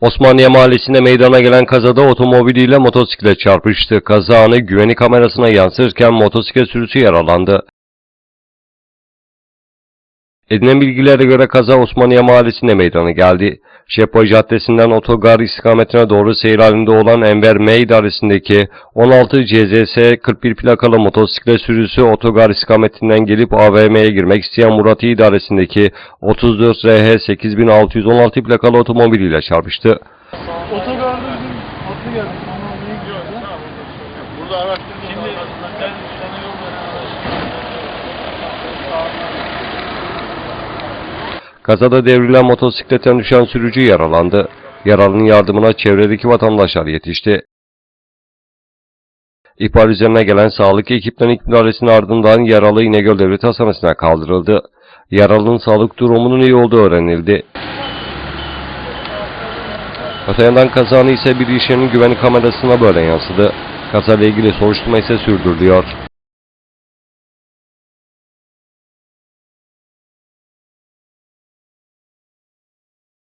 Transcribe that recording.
Osmaniye Mahallesi'nde meydana gelen kazada otomobiliyle motosiklet çarpıştı. Kaza güvenlik kamerasına yansırken motosiklet sürücüsü yaralandı. Edinilen bilgilere göre kaza Osmaniye Mahallesi'nde meydana geldi. Şepo Caddesi'nden otogar istikametine doğru seyir halinde olan Enver M idaresindeki 16 CZS 41 plakalı motosiklet sürücüsü otogar istikametinden gelip AVM'ye girmek isteyen Murat İ idaresindeki 34 RH 8616 plakalı otomobiliyle çarpıştı. Otogarda bizim atlı geldi. Burada araştırma Şimdi ben sana yol Kazada devrilen motosikletten düşen sürücü yaralandı. Yaralının yardımına çevredeki vatandaşlar yetişti. İhbar üzerine gelen sağlık ekiplerinin ilk müdahalesinin ardından yaralı İnegöl Devlet Hastanesi'ne kaldırıldı. Yaralının sağlık durumunun iyi olduğu öğrenildi. Öte yandan kazanı ise bir iş güvenlik kamerasına böyle yansıdı. Kazayla ilgili soruşturma ise sürdürülüyor.